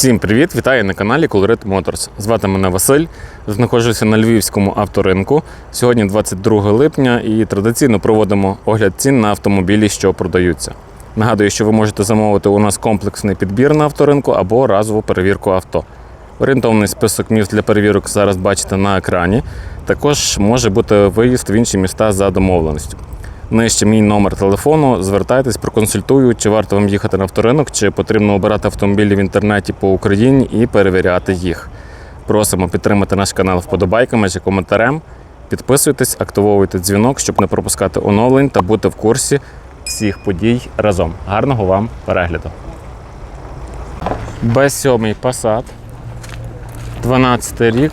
Всім привіт! Вітаю на каналі Colorit Motors. Звати мене Василь. Знаходжуся на львівському авторинку. Сьогодні 22 липня і традиційно проводимо огляд цін на автомобілі, що продаються. Нагадую, що ви можете замовити у нас комплексний підбір на авторинку або разову перевірку авто. Орієнтовний список міст для перевірок зараз бачите на екрані. Також може бути виїзд в інші міста за домовленістю. Нижче мій номер телефону. Звертайтесь, проконсультую, чи варто вам їхати на авторинок, чи потрібно обирати автомобілі в інтернеті по Україні і перевіряти їх. Просимо підтримати наш канал вподобайками чи коментарем. Підписуйтесь, активовуйте дзвінок, щоб не пропускати оновлень та бути в курсі всіх подій разом. Гарного вам перегляду. Б7 Passat. 12 рік.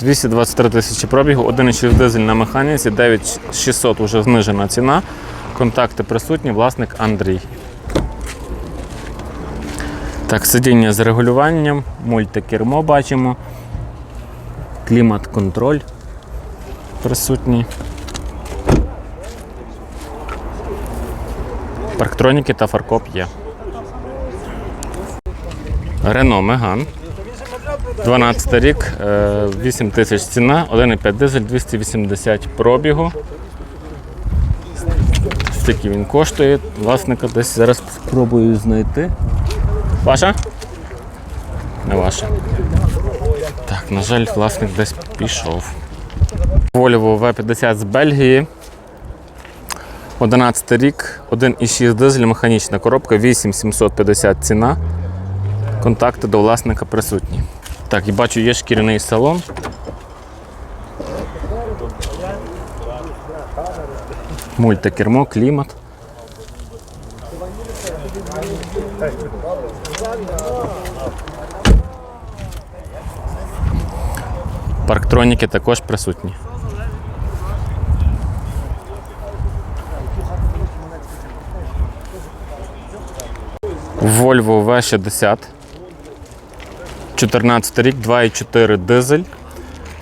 223 тисячі пробігу, 1,6 дизель на механіці, 9600 вже знижена ціна. Контакти присутні, власник Андрій. Так, сидіння з регулюванням, мультикермо бачимо. Клімат-контроль присутній. Парктроніки та фаркоп є. Рено Меган. 12 рік, е, 8 тисяч ціна, 1,5 дизель, 280 пробігу. Скільки він коштує? Власника десь зараз спробую знайти. Ваша? Не ваша. Так, на жаль, власник десь пішов. Volvo V50 з Бельгії. 11 рік, 1,6 дизель, механічна коробка, 8750 ціна. Контакти до власника присутні. Так, і бачу, є шкіряний салон. Мультикермо, клімат. Парктроніки також присутні. Volvo V60. 14 рік, 2,4 дизель,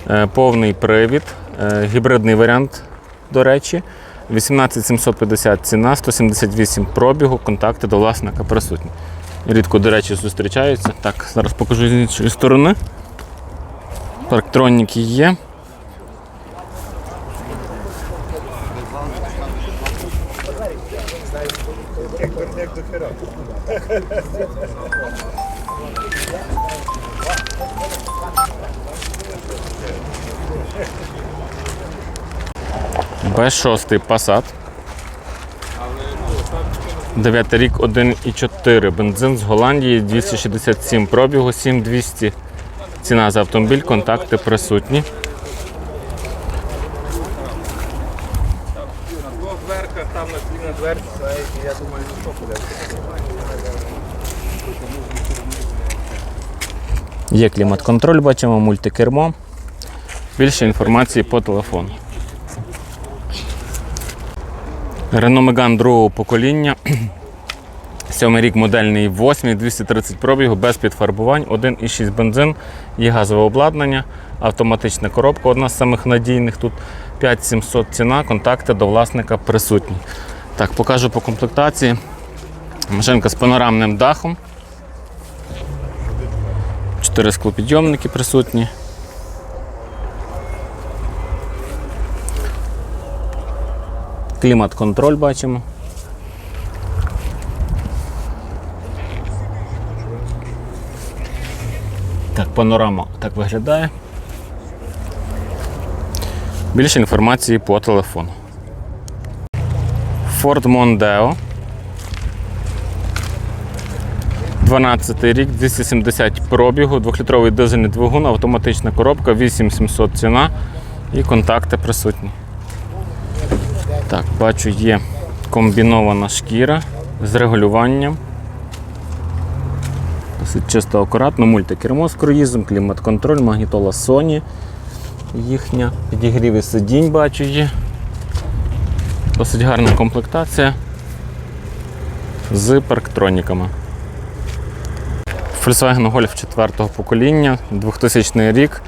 е, повний привід, е, гібридний варіант, до речі. 18750 ціна, 178 пробігу, контакти до власника присутні. Рідко, до речі, зустрічаються. Так, зараз покажу з іншої сторони. Парктроніки є. Б6 Passat. 9 рік 1,4 бензин з Голландії, 267 пробігу, 7200 ціна за автомобіль, контакти присутні. Є клімат-контроль, бачимо, мультикермо. Більше інформації по телефону. Renault Megane другого покоління. Сьомий рік модельний 8, 230 пробігу, без підфарбувань, 1,6 бензин, є газове обладнання, автоматична коробка, одна з самих надійних. Тут 5700 ціна, контакти до власника присутні. Так, покажу по комплектації. Машинка з панорамним дахом. Чотири склопідйомники присутні. Клімат-контроль бачимо. Так, панорама так виглядає. Більше інформації по телефону. Ford Mondeo. 12 рік, 270 пробігу, 2-літровий дизельний двигун, автоматична коробка, 8700 ціна і контакти присутні. Так, бачу, є комбінована шкіра з регулюванням. Досить чисто акуратно, мультикермо з круїзом, клімат-контроль, магнітола Sony їхня. Підігріви сидінь бачу є. Досить гарна комплектація з парктроніками. Volkswagen Golf 4 покоління, 2000 рік.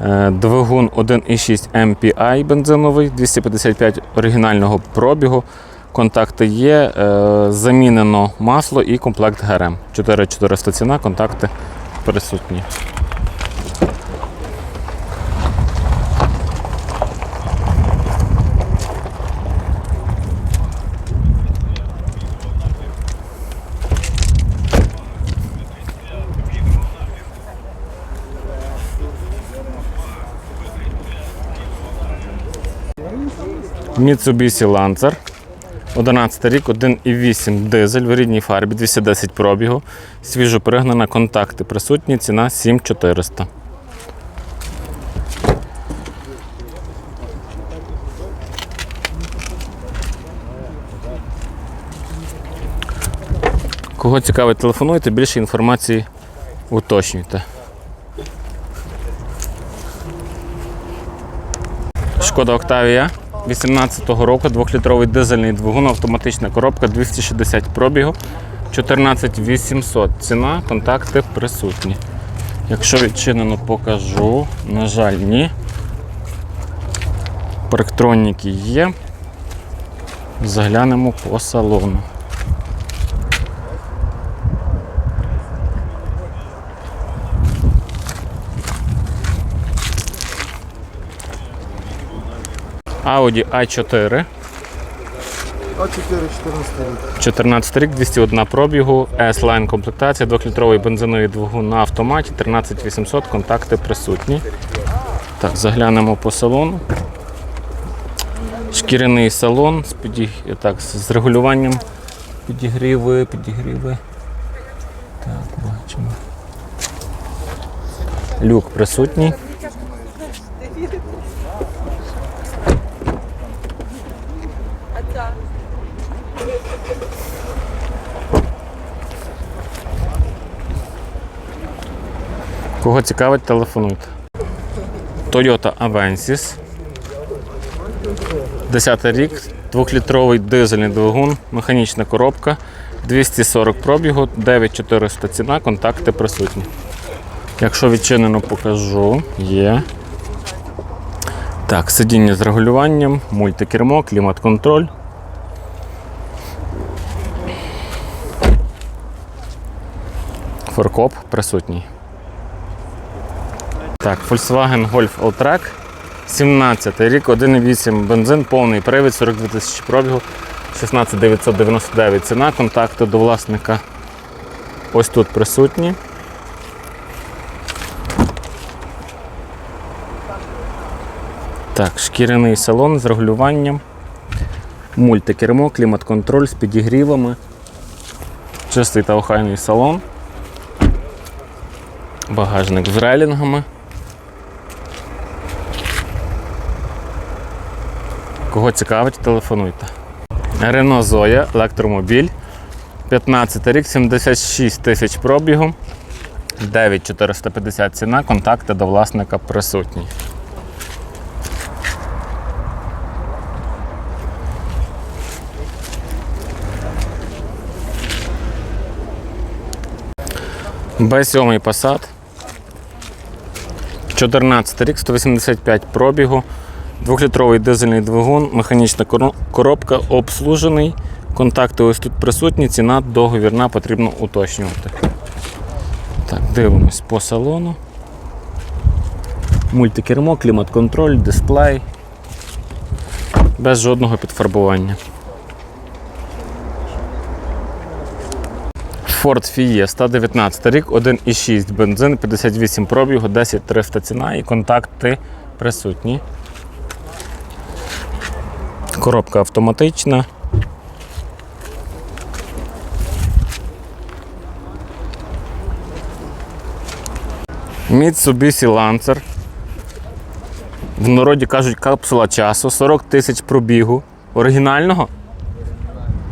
Е, Двигун 1,6 MPI бензиновий, 255 оригінального пробігу. Контакти є, е, замінено масло і комплект ГРМ. 4400 ціна, контакти присутні. Mitsubishi Lancer. 11 рік, 1,8 дизель в рідній фарбі, 210 пробігу. Свіжо перегнана, контакти присутні, ціна 7400. Кого цікавить, телефонуйте, більше інформації уточнюйте. Шкода Октавія 18-го року, 2-літровий дизельний двигун, автоматична коробка 260 пробігу, 14800. Ціна, контакти присутні. Якщо відчинено, покажу. На жаль, ні. Парктроніки є. Заглянемо по салону. Audi A4, А4 14 рік. 14 рік, 201 пробігу, S-Line комплектація, 2-літровий бензиновий двигун на автоматі, 13800, контакти присутні. Так, заглянемо по салону. Шкіряний салон з, підіг... так, з регулюванням підігріви, підігріви. Так, бачимо. Люк присутній. Кого цікавить, телефонуйте. Toyota Avensis. 10 рік, 2-літровий дизельний двигун, механічна коробка, 240 пробігу, 9400 ціна, контакти присутні. Якщо відчинено, покажу. Є. Так, сидіння з регулюванням, мультикермо, клімат-контроль. Форкоп присутній. Так, Volkswagen Golf Alltrack. 17 рік, 1,8 бензин, повний привід, 42 тисячі пробігу, 16999 ціна, контакти до власника ось тут присутні. Так, шкіряний салон з регулюванням, мультикермо, клімат-контроль з підігрівами, чистий та охайний салон, багажник з рейлінгами. Кого цікавить, телефонуйте. Renault Zoya, електромобіль. 15 рік, 76 тисяч пробігу, 9450 ціна, контакти до власника присутні. Б7 Passat. 14 рік, 185 пробігу, Двохлітровий дизельний двигун, механічна коробка, обслужений. Контакти ось тут присутні, ціна договірна потрібно уточнювати. Так, дивимось по салону. Мультикермо, клімат-контроль, дисплей. Без жодного підфарбування. Ford Fiesta, 19 рік, 1,6 бензин, 58 пробігу, 10 300 ціна і контакти присутні. Коробка автоматична. Mitsubishi Lancer. В народі кажуть капсула часу, 40 тисяч пробігу. Оригінального?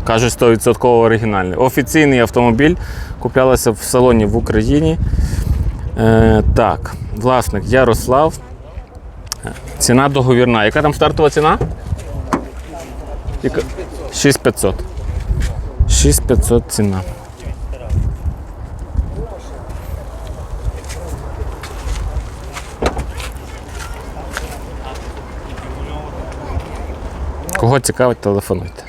Кажуть 100% оригінальний. Офіційний автомобіль куплялася в салоні в Україні. Е, так, власник Ярослав. Ціна договірна. Яка там стартова ціна? 6500. 6500 ціна. Кого цікавить, телефонуйте.